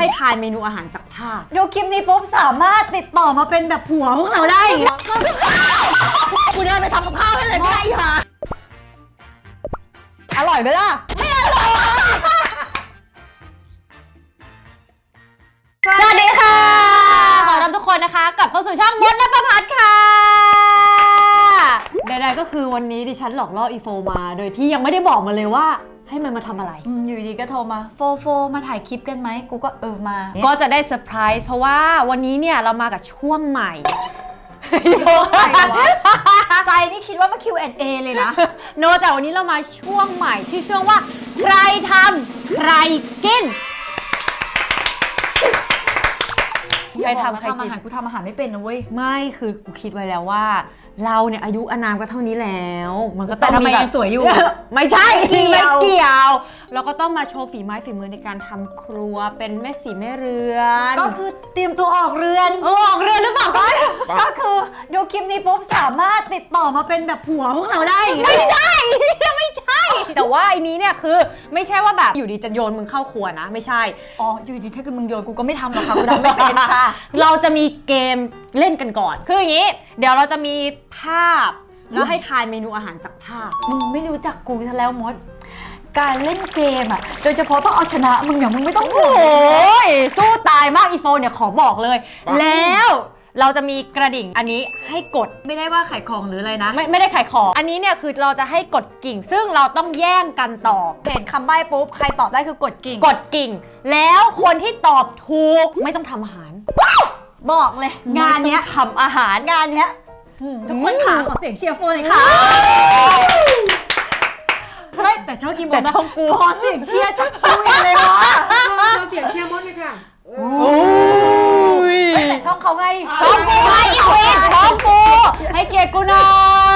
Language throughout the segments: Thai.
ให้ทายเมนูอาหารจากภาพ ดูคลิปนี้ปุ๊บสามารถติดต่อมาเป็นแบบผัวพวกเราได้อีกกูเดินไปทำกับข้าวให้เลยก็ได้ค่ะอร่อยไหมล่ะไม่อร่อยสวัสดีค่ะ ขอต้อนรับทุกคนนะคะกลับเข้าสู่ช่องมดและประพัดค่ะ ใดๆก็คือวันนี้ดิฉันหลอกล่ออีโฟมา โดยที่ยังไม่ได้บอกมาเลยว่าให้มันมาทำอะไร อืมอยู่ดีก็โทรมาโฟโฟมาถ่ายคลิปกันไหมกูก็เออมาก็จะได้เซอร์ไพรส์เพราะว่าวันนี้เนี่ยเรามากับช่วงใหม่ ใจนี่คิดว่ามา Q&A เลยนะ โนจากวันนี้เรามาช่วงใหม่ชื่อช่วงว่า ใครทำใครกิน ใครทำใครทำกิอานหารกูทำอาหารไม่เป็นนะเว้ย ไม่คือกูคิดไว้แล้วว่า เราเนี่ยอายุอานามก็เท่านี้แล้ว มันก็ต้แต่องทำไมมีแบบยังสวยอยู่ ไม่ใช่ไม่ไม่เกี่ยว เกี่ยว เราก็ต้องมาโชว์ฝีไม้ฝีมือในการทำครัวเป็นแม่สีแม่เรือนก็คือเตรียมตัวออกเรือน เออออกเรือนหรือเปล่าก็ก็คือดูคลิปนี้ปุ๊บสามารถติดต่อมาเป็นแบบผัวพวกเราได้อีกไม่ได้ไม่ใช่ แต่ว่าไอ้นี้เนี่ยคือไม่ใช่ว่าแบบอยู่ดีจะโยนมึงเข้าครัวนะ ไม่ใช่ อ๋ออยู่ดีถ้าเกิดมึงโยนกูก็ไม่ทำหรอกค่ะกูทำไม่เป็นค่ะ เราจะมีเกมเล่นกันก่อน คืออย่างนี้ เดี๋ยวเราจะมีภาพแล้วให้ทายเมนูอาหารจากภาพ มึงไม่รู้จักกูซะแล้วมด การเล่นเกมอะ โดยเฉพาะต้องเอาชนะมึงอย่างมึงไม่ต้องห่วงโอ้ยสู้ตายมากอีโฟนเนี่ยขอบอกเลย แล้ว เราจะมีกระดิ่งอันนี้ให้กด ไม่ได้ว่าขายของหรืออะไรนะไม่ไม่ได้ขายของ อันนี้เนี่ยคือเราจะให้กดกิ่ง ซึ่งเราต้องแย่งกันตอบ เห็นคำใบ้ปุ๊บ ใครตอบได้คือกดกิ่งกดกิ่ง แล้วคนที่ตอบถูกไม่ต้องทำอาหาร บอกเลย งานเนี้ยไม่ต้องทำอาหาร งานเนี้ยอืมทุกคนขาขอเสียงเชียร์โฟนเลยค่ะไม่แต่ช่องอีโมแต่นะช่องกู ขอเสียงเชียร์จากกูอีกเลยวะเราเสียงเชียร์มดเลยค่ะ โอ้ยแต่ ช่องเขาไงช่องกูให้อีเวนช่องกูให้เกียรติกูหน่อ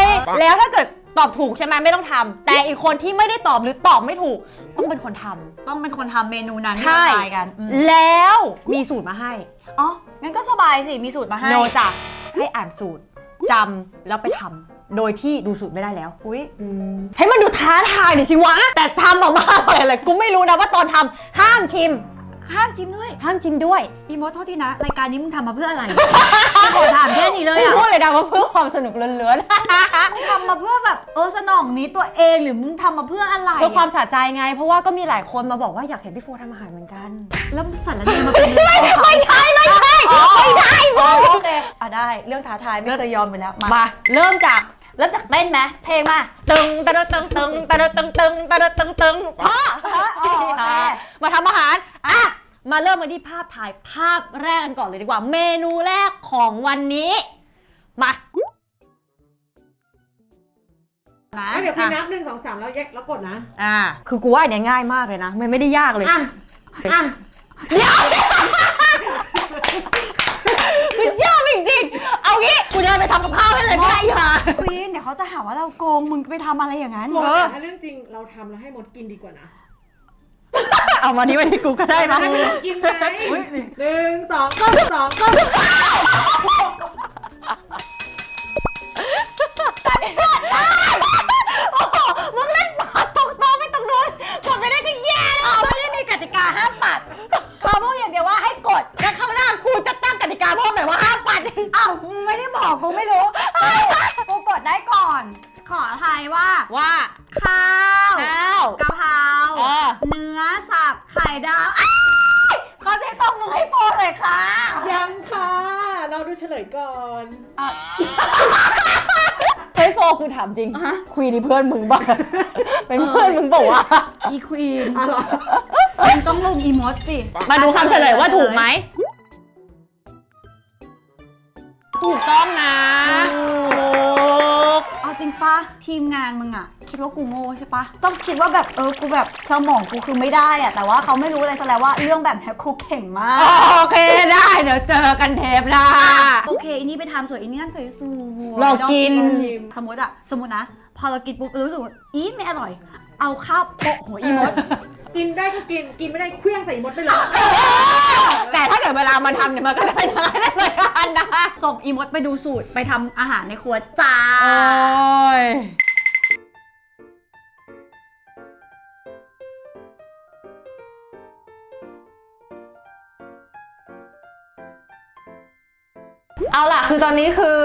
ย แล้วถ้าเกิดตอบถูกใช่ไหมไม่ต้องทำแต่อีกคนที่ไม่ได้ตอบหรือตอบไม่ถูก ต้องเป็นคนทำ ต้องเป็นคนทำเมนูนั้นใช่ที่เราทายกันอืมแล้วมีสูตรมาให้ อ๋อ งั้นก็สบายสิ มีสูตรมาให้ โนจะให้อ่านสูตรจำแล้วไปทำโดยที่ดูสูตรไม่ได้แล้วอุ้ยให้มันดูท้าทายหน่อยสิวะ แต่ทำออกมาอร่อยอะไรกูไม่รู้นะว่าตอนทำห้ามชิม ห้ามจิ้มด้วย ห้ามชิมด้วยอีโมโทษทีนะ รายการนี้มึงทำมาเพื่ออะไรขอถามแค่นี้เลยไม่อะพูดเลยนะว่าเพื่อความสนุกล้วนมึงทำมาเพื่อแบบเออสนองนี้ตัวเองหรือมึงทำมาเพื่ออะไรๆ เพื่อความสะใจไง เพราะว่าก็มีหลายคนมาบอกว่าอยากเห็นพี่โฟทำอาหารเหมือนกัน แล้วสารเนมาเป็นเรื่องของเขาไม่ใช่ไม่ใช่อ๋อไม่ได้อ๋อโอเคอะได้เรื่องท้าทายไม่เคยยอมไปแล้วมามาเริ่มจากเริ่มจากเต้นไหมเพลงมาตึงตะตึงตึงตะตึงตึงตะตึงตึงพ่ออ๋อโอเคมาทำอาหารอะ มาเริ่มกันที่ภาพถ่ายภาพแรกกันก่อนเลยดีกว่า เมนูแรกของวันนี้ มานะแล้วเดี๋ยวคุณนับหนึ่งสองสามแล้วแยกแล้วกดนะอ่า คือกูว่าอันเนี้ยง่ายมากเลยนะ มันไม่ได้ยากเลยอะอะมันยากจริงๆเอางี้กูเดินไปทำกับข้าวให้เลยก็ได้ค่ะควีนเดี๋ยวเขาจะหาว่าเราโกงมึงไปทำอะไรอย่างนั้นมดเออถ้าเรื่องจริงเราทำแล้วให้มดกินดีกว่านะ เอามานี้ไว้ที่กูก็ได้ปะให้มดกินไหมหนึ่งสองก็สองก็โอ้โหมึงเล่นปาดตกโต๊ะไปตรงนู้นกดไม่ได้ก็แย่แล้ว ไม่ได้มีกติกาห้ามปัดเขาพูดอย่างเดียวว่าให้กด แล้วข้างหน้ากูจะตั้งกติกาเพิ่มหมายว่าห้ามปัด อ้าวมึงไม่ได้บอกกูไม่รู้ กูกดได้ก่อน ขอทายว่า ว่า ข้าว ข้าว กะเพรา เออ เนื้อสับไข่ดาวอ้ายขอเสียงตบมือให้โฟนเลยค่ะ ยังค่ะ เราดูเฉลยก่ อนเฮ้ยโฟกูถามจริงคุยนี่เพื่อนมึงบ้าเป็นเพื่อนมึงบอกว่าวะอีควีนอ๋อเหรอมึงต้องลงอีโมจิมาดูคำเฉลยว่าถูกไหม ถูกต้องนะ ถูก เอาจริงปะทีมงานมึงอะ คิดว่ากูโง่ใช่ปะต้องคิดว่าแบบเออกูแบบสมองกูคือไม่ได้อะแต่ว่าเขาไม่รู้อะไรซะแล้วว่าเรื่องแบบเนี้ยกูเก่งมากโอเคได้เดี๋ยวเจอกันเทปหน้า โอเคอันนี้ไปทำสวยอันนี้นั่นสวยสวยเรากิน สมมติอะสมมตินะ พอเรากินปุ๊บรู้สึกว่าอีไม่อร่อย เอาข้าวโปะหัวอีมด กินได้ก็กิน กินไม่ได้เครื่องใส่มดไปเลย แต่ถ้าเกิดเวลามาทำเนี่ยมันก็จะเป็นอย่างนั้นได้เหมือนกันนะส่งอีมดไปดูสูตรไปทำอาหารในครัวจ้า โอ้ย เอาล่ะ คือตอนนี้คือ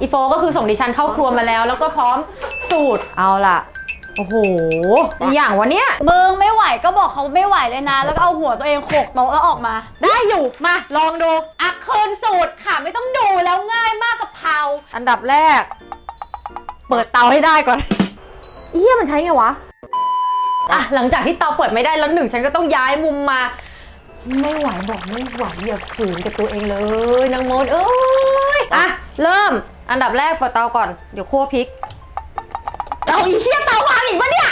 อีโฟก็คือส่งดิฉันเข้าครัวมาแล้ว แล้วก็พร้อมสูตรเอาล่ะ โอ้โหอีอย่างวะเนี้ยมึงไม่ไหวก็บอกเขาไม่ไหวเลยนะ แล้วก็เอาหัวตัวเองโขกโต๊ะแล้วออกมา ได้อยู่มาลองดู อักคืนสูตรค่ะไม่ต้องดูแล้วง่ายมากกับเพราอันดับแรก เปิดเตาให้ได้ก่อนเฮียมันใช้ไงวะ อะหลังจากที่เตาเปิดไม่ได้แล้วหนึ่งฉันก็ต้องย้ายมุมมา ไม่ไหวบอกไม่ไหวอย่าฝืนกับตัวเองเลยนางมดเอ้ยอะ เริ่มอันดับแรกเปิดเตาก่อนเดี๋ยวคั่วพริกเอาอีเชี่ยเตาวางอีกปะเนี่ย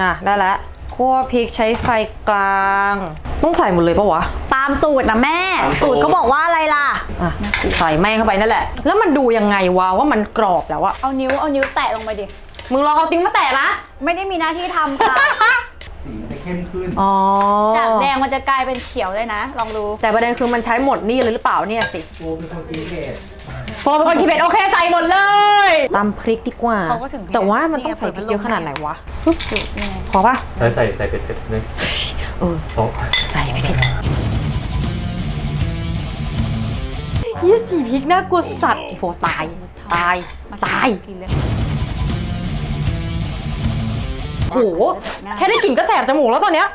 อะได้แล้วคั่วพริกใช้ไฟกลาง ต้องใส่หมดเลยปะวะตามสูตรนะแม่สูตรเขาบอกว่าอะไรล่ะ อะใส่แม่งเข้าไปนั่นแหละ แล้วมันดูยังไงวะว่ามันกรอบแล้วอะเอานิ้วเอานิ้วแตะลงไปดิ มึงลองเอาติ้งมาแตะนะ ไม่ได้มีหน้าที่ทำค่ะสีมันจะ เข้มขึ้น อ๋อจากแดงมันจะกลายเป็นเขียวเลยนะ ลองดู แต่ประเด็นคือมันใช้หมดนี่เลยหรือเปล่าเนี่ยสิโฟมเป็นคนกินเผ็ดโฟมเป็นคนคิดเป็นโอเคใส่หมดเลยตำพริกดีกว่า เขาก็ถึงแต่ว่ามันต้องใส่พริกเยอะขนาดไหนวะพอปะใส่ใส่ใส่เผ็ดๆเลยเออโอ้ใส่ไม่เผ็ดยี่สีพริกน่ากลัวสัตว์ไอโฟตายตายตาย กินเลย โหแค่ได้กลิ่นก็แสบจมูกแล้วตอนเนี้ย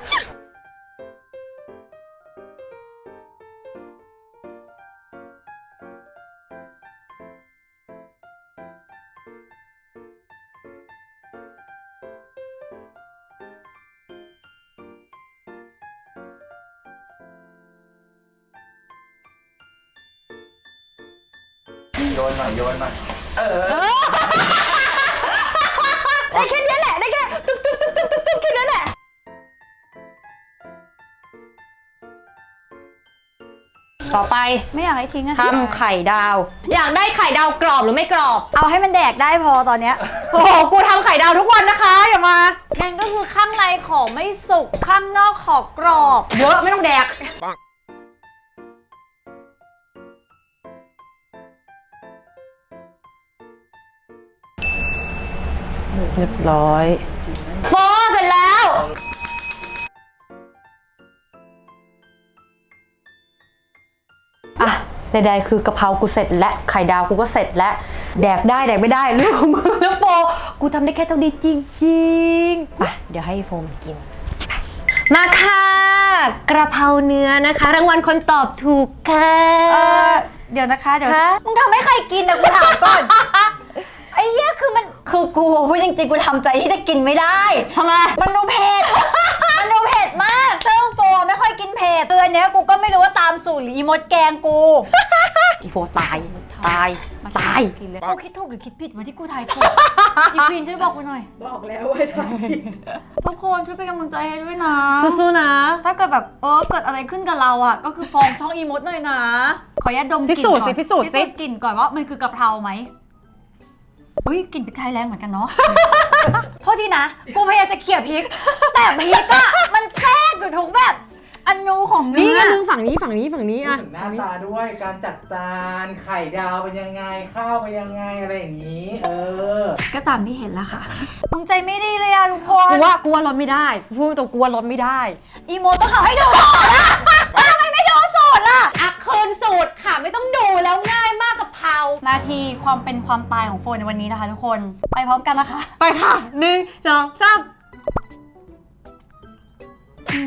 โยนหน่อยโยนหน่อยได้แค่นี้แหละ ต่อไปไม่อยากให้ทิ้งอะทำไข่ดาว อยากได้ไข่ดาวกรอบหรือไม่กรอบ เอาให้มันแดกได้พอตอนเนี้ยโอ้โหกูทำไข่ดาวทุกวันนะคะอย่ามามันก็คือข้างในของไม่สุกข้างนอกของกรอบเยอะไม่ต้องแดกเรียบร้อย โฟ ดๆคือกะเพรากูเสร็จและไข่ดาวกูก็เสร็จแล้วแดกได้แดกไม่ได้เรื่องของมึงนะโฟกูทำได้แค่เท่านี้จริงๆไปเดี๋ยวให้โฟมันกิน มาค่ะ กระเพราเนื้อนะคะ รางวัลคนตอบถูกค่ะเออเดี๋ยวนะคะเดี๋ยวคะมึงทำให้ใครกินนะกูถามก่อนไอ้เหี้ยคือมันคือกูพูดจริงๆกูทำใจที่จะกินไม่ได้ทำไมมันดูเผ็ดมันดูเผ็ดมากซึ่งโฟ ไม่ค่อยกินเผ็ดเตือนเนี้ยกูก็ไม่รู้ว่าตามสูตรหรืออีมดแกงกู อีโฟตาย ตาย ตาย กินเลยกูคิดถูกหรือคิดผิดวะที่กูทายถูก อีควีนช่วยบอกกูหน่อย บอกแล้วว่าทำผิดทุกคนช่วยเป็นกำลังใจให้ด้วยนะ สู้ๆนะ ถ้าเกิดแบบเออเกิดอะไรขึ้นกับเราอะ ก็คือฟ้องช่องอีมดหน่อยนะ ขออนุญาตดมกลิ่นพิสูจน์ก่อนสิพิสูจน์สิกลิ่นก่อนว่ามันคือกะเพราไหมอุ้ยกลิ่นพริกไทยแรงเหมือนกันเนาะ โทษทีนะ กูพยายามจะเขี่ยพริก แต่พริกอะมันแทรกอยู่ทุกแบบ อนูของนี่เนื้ไงอมึงฝั่งนี้ฝั่งนี้ฝั่งนี้พูดอะ ถึงหน้าตาด้วยการจัดจานไข่ดาวเป็นยังไงข้าวเป็นยังไงอะไรอย่างนี้ เออ ก็ตามที่เห็นแล้วค่ะมึงใจไม่ดีเลยอะทุกคนกูว่ากูว่าลดไม่ได้พูดตรงกูว่าลดไม่ได้ อีโมต้องทำให้ดูสูตรอะทำไมไม่ดูสูตรล่ะ อักคืนสูตรค่ะไม่ต้องดูแล้วง่ายมากกับเพรานาทีความเป็นความตายของโฟนในวันนี้นะคะทุกคน ไปพร้อมกันนะคะ ไปค่ะหนึ่งสองสาม อื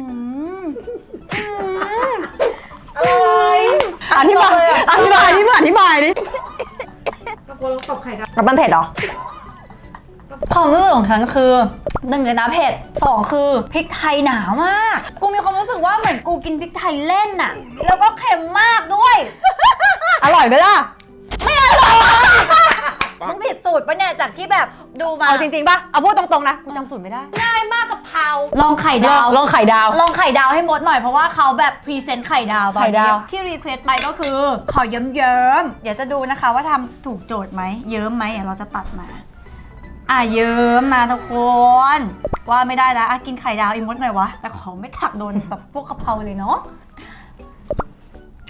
มอะไรอธิบายอธิบายอธิบายอธิบายดิตะโกนตบไข่ดาวแล้วมันเผ็ดเหรอ ความรู้สึกของฉันคือหนึ่งเลยนะเผ็ดสองคือพริกไทยหนามาก กูมีความรู้สึกว่าเหมือนกูกินพริกไทยเล่นน่ะ แล้วก็เค็มมากด้วย อร่อยไหมล่ะ ไม่อร่อยมึงผิดสูตรปะเนี่ยจากที่แบบดูมาเอาจริงๆป่ะ เอาพูดตรงๆนะกูจำสูตรไม่ได้ ง่ายมาก กับเพราลองไข่ดาว ลองไข่ดาว ลองไข่ดาวให้มดหน่อยเพราะว่าเขาแบบพรีเซนต์ไข่ดาวตอนไข่นี้ดาว ที่รีเควสต์ไปก็คือขอเยิ้มเยิ้มๆเดี๋ยวจะดูนะคะว่าทำถูกโจทย์ไหมเยิ้มไหมเดี๋ยวเราจะตัดมา อะเยิ้มนะทุกคนว่าไม่ได้นะอะกินไข่ดาวอีมดหน่อยวะแต่ขอไม่ถักโดนแบบพวกกะเพราเลยเนาะ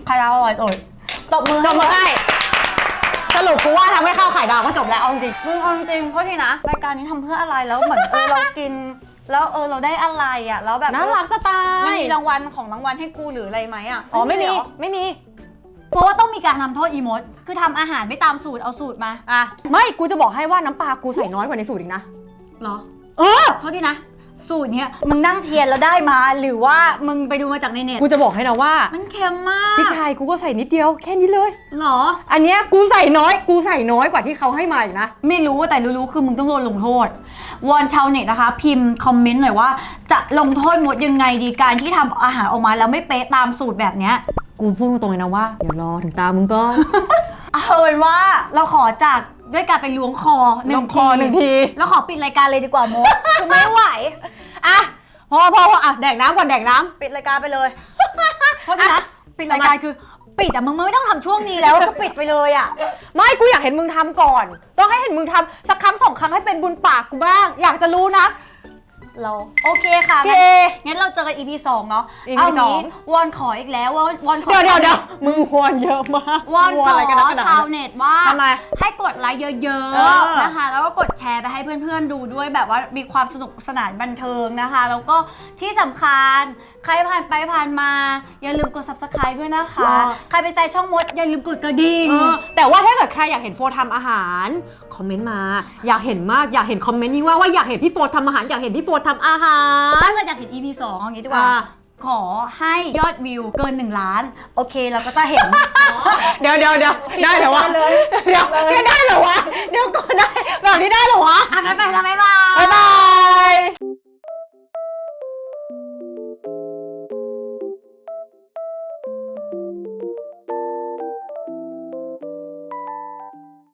ไข่ดาวอร่อยโอยตบมือจบมาให้สรุปกูว่าทำให้ข้าวไข่ดาวก็จบแล้วเอาจริง มึงเอาจริงๆเพราะทีนะรายการนี้ทำเพื่ออะไรแล้วเหมือนเออเรากิน แล้วเออเราได้อะไรอะแล้วแบบน่ารักสไตมันล์มีรางวัลของรางวัลให้กูหรืออะไรไหมอะอ๋อไม่มีเหรอไม่มีเพราะว่าต้องมีการทำโทษอีมดคือทำอาหารไม่ตามสูตรเอาสูตรมาอะไม่กูจะบอกให้ว่าน้ำปลากูใส่น้อยกว่าในสูตรอีกนะเหรอเออโทษทีนะ สูตรเนี้ยมึงนั่งเทียนแล้วได้มา หรือว่ามึงไปดูมาจากในเน็ตกูจะบอกให้นะว่ามันเค็มมากพริกไทยกูก็ใส่นิดเดียวแค่นี้เลยเหรอ อันเนี้ยกูใส่น้อย กูใส่น้อยกว่าที่เขาให้มาอีกนะ ไม่รู้แต่รู้ๆคือมึงต้องโดนลงโทษ วอนชาวเน็ตนะคะ พิมพ์คอมเมนต์หน่อยว่า จะลงโทษมดยังไงดีการที่ทำอาหารออกมาแล้วไม่เป๊ะตามสูตรแบบเนี้ย กูพูดตรงๆเลยนะว่า เดี๋ยวรอถึงตามึงก็ เอาเป็นว่าเราขอจากด้วยการไปล้วงคอหนึ่ลงงคอหนึ่งที แล้วขอปิดรายการเลยดีกว่ามดคือไม่ไหว อะพอพอพออะแดกน้ำก่อนแดกน้ำปิดรายการไปเลย เพราะฉะนั้นปิดรายการคือปิดอะมึงไม่ต้องทำช่วงนี้แล้วก็ปิดไปเลยอะไม่กูอยากเห็นมึงทำก่อน ต้องให้เห็นมึงทำสักครั้งสองครั้งให้เป็นบุญปากกูบ้าง อยากจะรู้นะ เราโอเคค่ะโอเคงั้นงั้นเราเจอกัน EP 2เนาะ EP เอางี้สองวอนขออีกแล้วว่าวอนขอเดี๋ยวเดี๋ยวเดี๋ยวมึงหวนเยอะมากวอนขอะไรกันอนักหนาชาวเน็ตว่าทำไมให้กดไลค์เยอะเออ ๆนะคะ แล้วก็กดแชร์ไปให้เพื่อนๆดูด้วยแบบว่ามีความสนุกสนานบันเทิงนะคะ แล้วก็ที่สำคัญใครผ่านไปผ่านมา อย่าลืมกด subscribe ด้วยนะคะ ใครเป็นแฟนช่องมดอย่าลืมกดกระดิ่ง เออแต่ว่าถ้าเกิดใครอยากเห็นโฟทำอาหาร คอมเมนต์มา อยากเห็นมาก อยากเห็นคอมเมนต์นี้ว่าว่าอยากเห็นพี่โฟทำอาหาร อยากเห็นพี่โฟทำอาหาร ถ้าเกิดอยากเห็น EP 2เอางี้ดีกว่า อ่า ขอให้ยอดวิวเกิน 1 ล้าน โอเคเราก็จะเห็น เดี๋ยวเดี๋ยวเดี๋ยวได้เหรอวะ เดี๋ยวไม่ได้เหรอวะ เดี๋ยวก่อนได้แบบนี้ได้เหรอวะ อะงั้นไปแล้วบ๊ายบาย บ๊ายบาย